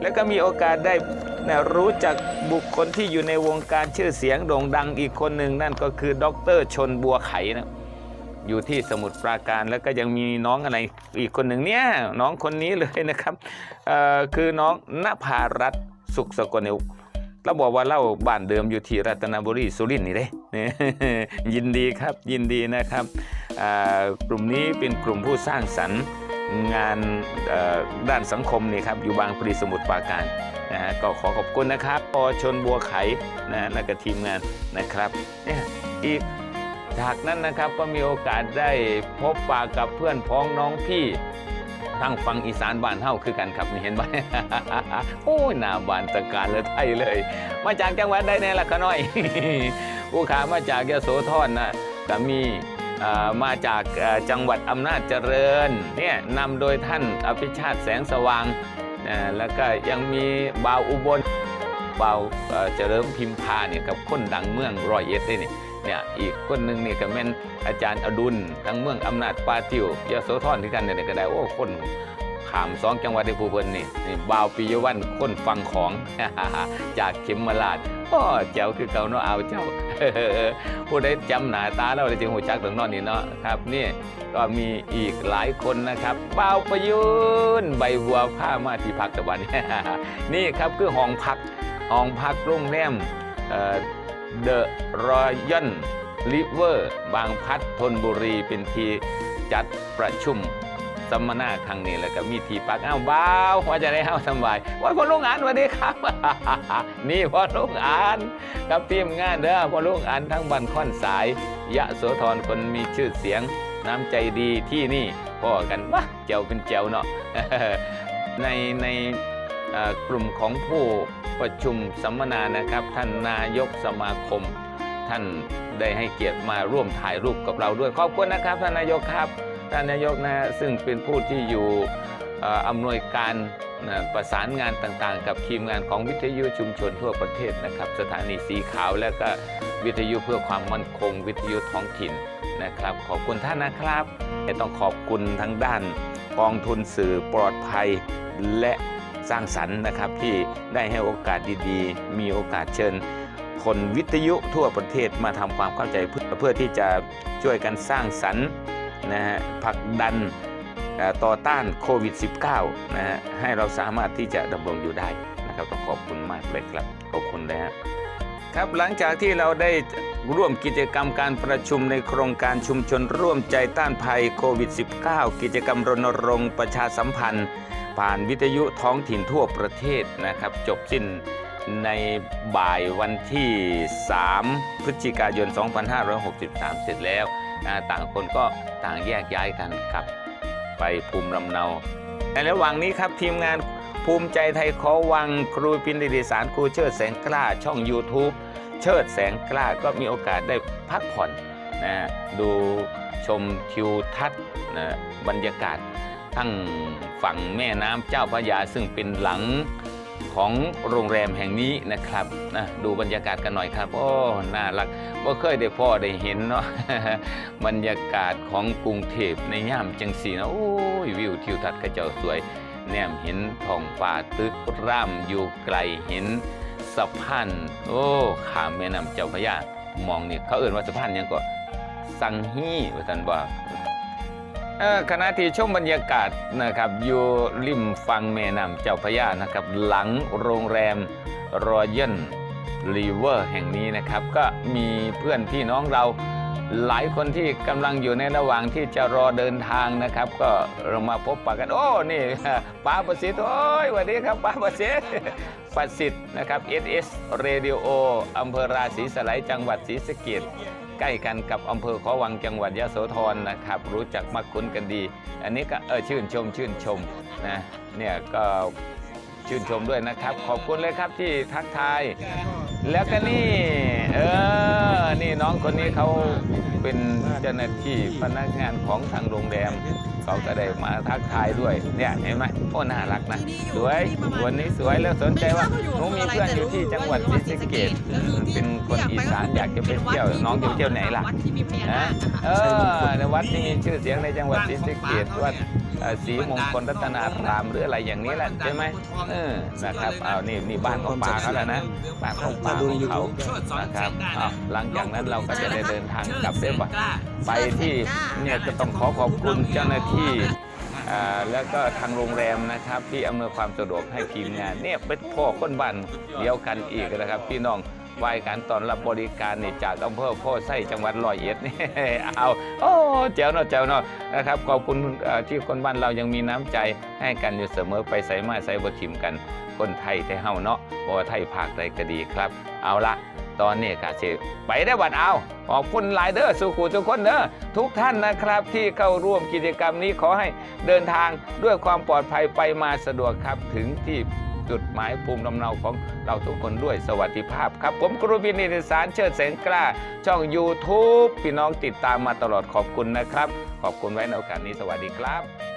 แล้วก็มีโอกาสได้นะรู้จักบุคคลที่อยู่ในวงการชื่อเสียงโด่งดังอีกคนหนึ่งนั่นก็คือดรชนบัวไขนะอยู่ที่สมุทรปราการแล้วก็ยังมีน้องอะไรอีกคนหนึ่งเนี่ยน้องคนนี้เลยนะครับคือน้องณภารัตนสุขสกลเนวเราบอกว่าเล่าบ้านเดิมอยู่ที่รัตนบุรีสุรินทร์นี่เด้ยินดีครับยินดีนะครับกลุ่มนี้เป็นกลุ่มผู้สร้างสรรค์ งานด้านสังคมนี่ครับอยู่บางปรีสมุทรปราการนะฮะก็ขอขอบคุณนะครับปอชนบัวไขนะและก็ทีมงานนะครับเนี่ยอีกจากนั้นนะครับก็มีโอกาสได้พบปะกับเพื่อนพ้องน้องพี่ทางฝั่งอีสานบ้านเฮาคือกันครับนี่เห็นไหมโอ้หน้าบานตะการเลยไทยเลย มาจากจังหวัดใดแน่ล่ะขน้อยผู้ขามาจากยโสธรนะก็มี มาจากจังหวัดอำนาจเจริญเนี่ยนำโดยท่านอภิชาติแสงสว่างแล้วก็ยังมีบ่าวอุบลบ่าวเอ่อเจริญพิมพาเนี่ยกับคนดังเมืองรอยเอ็ดด้วยนี่ยเนี่ยอีกคนหนึ่งเนี่ยก็แม่นอาจารย์อดุลทั้งเมืองอำนาจปาติวยโสธรที่กันเนี่ยก็ได้โอ้คน ขามสองจังหวัดที่ภูเพิ่นนี่นี่บาวปิยวันคนฟังของ จากเข็มมาลาดโอ้เจ้าคือเก่าเนาะเอาเจ้าผู้ใดจำหนาตาเราได้จึงหูจักถึงนอนนี่เนาะครับนี่ก็มีอีกหลายคนนะครับเป้าประยุนใบบัวผ้ามาที่พักตะวันนี่ครับคือห้องพักห้องพักโรงแรมเดอะรอยัลลิเวอร์บางพัดทนบุรีเป็นที่จัดประชุม สัมมนาครั้งนี้แล้วก็มีที่พักอ้าวบ้าวว่าจะได้เฮาสบายว่าพ่อลุงอ่านสวัสดีครับ นี่พ่อลุงอ่านกับทีมงานเด้อพ่อลุงอันทั้งบันค่อนสายยะโสธรคนมีชื่อเสียงน้ำใจดีที่นี่พ่อกันวะเจ้าเป็นเจ้าเนาะในในกลุ่มของผู้ประชุมสัมมนานะครับ ท่านนายกสมาคม ท่านได้ให้เกียรติมาร่วมถ่ายรูปกับเราด้วยขอบคุณนะครับท่านนายกครับ ท่านนายกนะซึ่งเป็นผู้ที่อยู่อำนวยการนะประสานงานต่างๆ กับทีมงานของวิทยุชุมชนทั่วประเทศนะครับ สถานีสีขาวและก็วิทยุเพื่อความมั่นคง วิทยุท้องถิ่นนะครับ ขอบคุณท่านนะครับต้องขอบคุณทั้งด้านกองทุนสื่อปลอดภัยและสร้างสรรค์นะครับที่ได้ให้โอกาสดีๆ มีโอกาสเชิญคนวิทยุทั่วประเทศมาทำความเข้าใจเพื่อเพื่อที่จะช่วยกันสร้างสรรค์ นะฮะผลักดันต่อต้านโควิด -19 นะฮะให้เราสามารถที่จะดำรงอยู่ได้นะครับต้องขอบคุณมากเลยครับขอบคุณนะฮะครับหลังจากที่เราได้ร่วมกิจกรรมการประชุมในโครงการชุมชนร่วมใจต้านภัยโควิด -19 กิจกรรมรณรงค์ประชาสัมพันธ์ ผ่านวิทยุท้องถิ่นทั่วประเทศนะครับ จบสิ้นในบ่ายวันที่ 3 พฤศจิกายน 2563 เสร็จแล้ว นะต่างคนก็ต่างแยกย้ายกันกลับไปภูมิลำเนาในระหว่างนี้ครับทีมงานภูมิใจไทยขอวังครูปินดิสารครูเชิดแสงกล้าช่อง YouTube เชิดแสงกล้าก็มีโอกาสได้พักผ่อนนะดูชมทิวทัศน์นะบรรยากาศทั้งฝั่งแม่น้ำเจ้าพระยาซึ่งเป็นหลัง ของโรงแรมแห่งนี้นะครับนะดูบรรยากาศกันหน่อยครับ โอ้ น่ารักว่าเคยได้พ่อได้เห็นเนาะบรรยากาศของกรุงเทพในย่ามจังสีนะโอ้ยวิวทิวทัศน์กระเจ้าสวย แนมเห็นท้องฟ้าตึกร่ามอยู่ไกลเห็นสะพานโอ้ข้ามแม่น้ำเจ้าพระยามองนี่เขาเอ่นว่าสะพานยังก็สังฮีว่าท่านว่า เออขณะที่ชมบรรยากาศนะครับอยู่ริมฝั่งแม่น้ำเจ้าพระยานะครับ หลังโรงแรมรอยัลรีเวอร์แห่งนี้นะครับ ก็มีเพื่อนพี่น้องเราหลายคนที่กำลังอยู่ในระหว่างที่จะรอเดินทางนะครับ ก็เรามาพบปะกัน โอ้นี่ป้าประสิทธิ์โอ้ยสวัสดีครับป้าประสิทธิ์ประสิทธิ์นะครับ SS Radio อำเภอราศีสไลจังหวัดศรีสะเกษ ใกล้กันกับอำเภอขอวังจังหวัดยะโสธรนะครับ รู้จักมักคุ้นกันดี อันนี้ก็เออชื่นชมชื่นชมนะเนี่ยก็ชื่นชมด้วยนะครับ ขอบคุณเลยครับที่ทักทาย แล้วก็นี่ เออ นี่น้องคนนี้เขา เป็นเจ้าหน้าที่พนักงานของทางโรงแรมเขาก็ได้มาทักทายด้วย เนี่ยเห็นไหมโอ้น่ารักนะสวยวันนี้สวยแล้วสนใจว่าหนูมีเพื่อนอยู่ที่จังหวัดศรีสะเกดเป็นคนอีสานอยากจะไปเที่ยวน้องจะไปเที่ยวไหนล่ะนะเออในวัดที่มีชื่อเสียงในจังหวัดศรีสะเกดวัด เอ่อศรีมงคลรัตนารามหรืออะไรอย่างนี้แหละใช่ไหมเออนะครับเอานี่นี่บ้านของป่าเขาแล้วนะบ้านของป่าของเขานะครับเอาหลังจากนั้นเราก็จะได้เดินทางกลับได้ปะไปที่เนี่ยก็ต้องขอขอบคุณเจ้าหน้าที่อ่าแล้วก็ทางโรงแรมนะครับที่อำนวยความสะดวกให้ทีมงานเนี่ยเป็นพ่อคนบ้านเดียวกันอีกนะครับพี่น้อง วายการตอนรับบริการนี่จากอำเภอโพไส้จังหวัดร้อยเอ็ดนี่ เอาโอ้เจ้าเนาะเจ้าเนาะนะครับขอบคุณที่คนบ้านเรายังมีน้ำใจให้กันอยู่เสมอไปใส่มาใส่บทิมกัน คนไทยไทยเฮาเนาะบ่ว่าไทยภาคใดก็ดีครับ เอาละตอนนี้กาเชไปได้บัดเอา ขอบคุณหลายเด้อสุขุทุกคนเด้อทุกท่านนะครับที่เข้าร่วมกิจกรรมนี้ขอให้เดินทางด้วยความปลอดภัยไปมาสะดวกครับถึงที่ จุดหมายภูมิลำเนาของเราทุกคนด้วยสวัสดิภาพครับ ผมกรุบินิสารเชิดแสงกล้า ช่อง YouTube พี่น้องติดตามมาตลอดขอบคุณนะครับ ขอบคุณไว้ในโอกาสนี้สวัสดีครับ